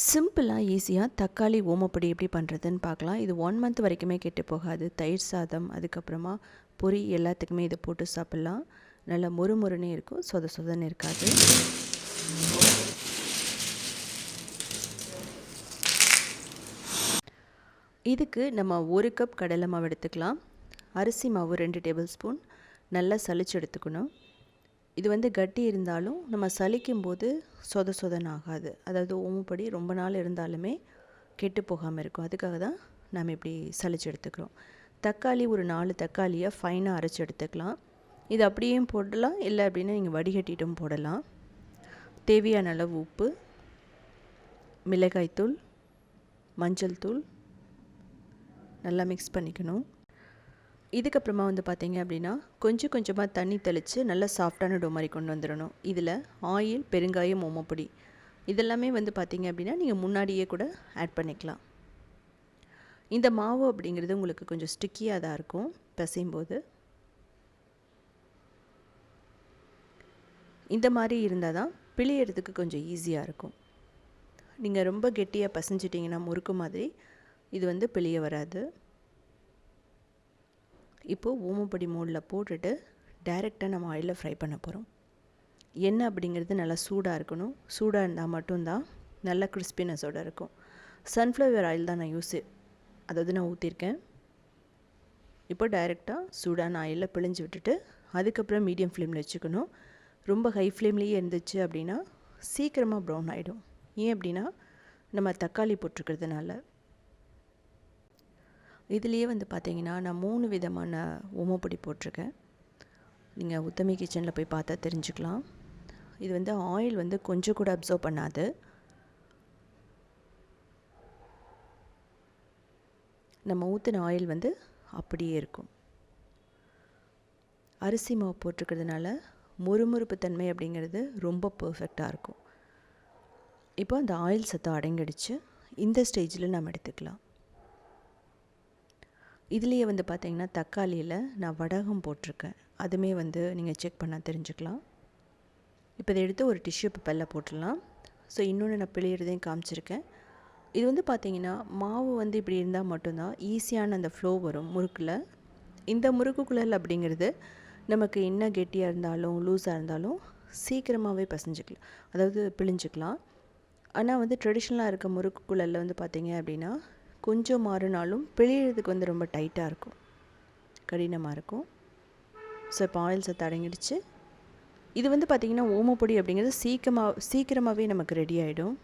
சிம்பிளாக ஈஸியாக தக்காளி ஓமப்பொடி எப்படி பண்ணுறதுன்னு பார்க்கலாம். இது ஒன் மந்த் வரைக்குமே கெட்டு போகாது. தயிர் சாதம் அதுக்கப்புறமா பொரி எல்லாத்துக்குமே இதை போட்டு சாப்பிட்லாம். நல்லா மொறு மொறுனே இருக்கும். சொத சொதன்னு இருக்காது. இதுக்கு நம்ம ஒரு கப் கடலை மாவு எடுத்துக்கலாம். அரிசி மாவு ரெண்டு டேபிள் ஸ்பூன் நல்லா சளிச்சு எடுத்துக்கணும். இது வந்து கட்டி இருந்தாலும் நம்ம சலிக்கும் போது சொத சொதன் ஆகாது அதாவது ஓமப்படி ரொம்ப நாள் இருந்தாலுமே கெட்டு போகாமல் இருக்கும். அதுக்காக தான் நம்ம இப்படி சளிச்சு எடுத்துக்கிறோம். தக்காளி ஒரு நாலு தக்காளியை ஃபைனாக அரைச்சி எடுத்துக்கலாம். இது அப்படியும் போடலாம். இல்லை அப்படின்னா நீங்கள் வடிகட்டிட்டும் போடலாம். தேவையான அளவு உப்பு மிளகாய்த்தூள் மஞ்சள் தூள் நல்லா மிக்ஸ் பண்ணிக்கணும். இதுக்கப்புறமா வந்து பார்த்தீங்க அப்படின்னா கொஞ்சம் கொஞ்சமாக தண்ணி தெளித்து நல்லா சாஃப்டான டோ மாதிரி கொண்டு வந்துடணும். இதில் ஆயில் பெருங்காயம் ஓமப்பொடி இதெல்லாமே வந்து பார்த்திங்க அப்படின்னா நீங்கள் முன்னாடியே கூட ஆட் பண்ணிக்கலாம். இந்த மாவு அப்படிங்கிறது உங்களுக்கு கொஞ்சம் ஸ்டிக்கியாக தான் இருக்கும் பிசையும்போது. இந்த மாதிரி இருந்தால் தான் பிழியறதுக்கு கொஞ்சம் ஈஸியாக இருக்கும். நீங்கள் ரொம்ப கெட்டியாக பசைஞ்சிட்டிங்கன்னா முறுக்கு மாதிரி இது வந்து பிழிய வராது. இப்போது ஓமப்படி மோடில் போட்டுட்டு டைரெக்டாக நம்ம ஆயிலில் ஃப்ரை பண்ண போகிறோம். எண்ணெய் அப்படிங்கிறது நல்லா சூடாக இருக்கணும். சூடாக இருந்தால் மட்டும்தான் நல்லா கிறிஸ்பினஸோடு இருக்கும். சன்ஃப்ளவர் ஆயில் தான் நான் யூஸு. அதாவது நான் ஊற்றிருக்கேன். இப்போ டைரெக்டாக சூடான ஆயிலில் பிழிஞ்சு விட்டுட்டு அதுக்கப்புறம் மீடியம் ஃப்ளேமில் வச்சுக்கணும். ரொம்ப ஹை ஃப்ளேம்லேயே இருந்துச்சு அப்படின்னா சீக்கிரமாக ப்ரௌன் ஆகிடும் ஏன் அப்படின்னா நம்ம தக்காளி போட்டிருக்கிறதுனால. இதுலேயே வந்து பார்த்தீங்கன்னா நான் மூணு விதமான ஓமப்பொடி போட்டிருக்கேன். நீங்கள் உத்தமி கிச்சனில் போய் பார்த்தா தெரிஞ்சுக்கலாம். இது வந்து ஆயில் வந்து கொஞ்சம் கூட அப்சர்வ் பண்ணாது. நம்ம ஊற்றின ஆயில் வந்து அப்படியே இருக்கும். அரிசி மாவு போட்டிருக்கிறதுனால முறுமுறுப்பு தன்மை அப்படிங்கிறது ரொம்ப பர்ஃபெக்டாக இருக்கும். இப்போ அந்த ஆயில் சத்தம் அடங்கிடுச்சு. இந்த ஸ்டேஜில் நம்ம எடுத்துக்கலாம். இதுலேயே வந்து பார்த்திங்கன்னா தக்காளியில் நான் வடகம் போட்டிருக்கேன். அதுவுமே வந்து நீங்கள் செக் பண்ணால் தெரிஞ்சுக்கலாம். இப்போ இதை எடுத்து ஒரு டிஷ்யூ பேப்பரில் போட்டுடலாம். ஸோ இன்னொன்று நான் பிழையிறதையும் காமிச்சிருக்கேன். இது வந்து பார்த்திங்கன்னா மாவு வந்து இப்படி இருந்தால் மட்டும்தான் ஈஸியான அந்த ஃப்ளோ வரும் முறுக்கில். இந்த முறுக்கு குழல் அப்படிங்கிறது நமக்கு என்ன கெட்டியாக இருந்தாலும் லூஸாக இருந்தாலும் சீக்கிரமாகவே பசஞ்சிக்கலாம். அதாவது பிழிஞ்சிக்கலாம். ஆனால் வந்து ட்ரெடிஷ்னலாக இருக்க முறுக்கு குழலில் வந்து பார்த்திங்க அப்படின்னா கொஞ்சம் மாறினாலும் பிழியறதுக்கு வந்து ரொம்ப டைட்டாக இருக்கும். கடினமாக இருக்கும். ஸோ இப்போ ஆயில் சத்து அடங்கிடுச்சு. இது வந்து பார்த்திங்கன்னா ஓமப்பொடி அப்படிங்கிறது சீக்கிரமாக சீக்கிரமாகவே நமக்கு ரெடி ஆகிடும்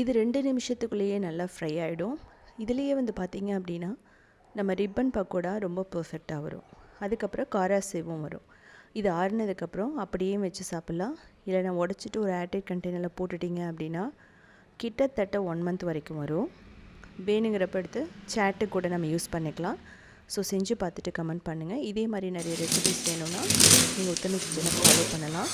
இது ரெண்டு நிமிஷத்துக்குள்ளேயே நல்லா ஃப்ரை ஆகிடும் இதுலேயே வந்து பார்த்திங்க அப்படின்னா நம்ம ரிப்பன் பக்கோடா ரொம்ப பர்ஃபெக்டாக வரும். அதுக்கப்புறம் காரா சேவும் வரும். இது ஆறுனதுக்கப்புறம் அப்படியே வச்சு சாப்பிட்லாம். இல்லைனா உடச்சிட்டு ஒரு ஏர்டைட் கண்டெய்னரில் போட்டுட்டிங்க அப்படின்னா கிட்டத்தட்ட ஒன் மந்த் வரைக்கும் வரும். வேணுங்கிறப்ப எடுத்து சேட்டு கூட நம்ம யூஸ் பண்ணிக்கலாம். ஸோ செஞ்சு பார்த்துட்டு கமெண்ட் பண்ணுங்கள் இதே மாதிரி நிறைய ரெசிபிஸ் வேணும்னா நீங்கள் உத்தமி கிச்சனை ஃபாலோ பண்ணலாம்.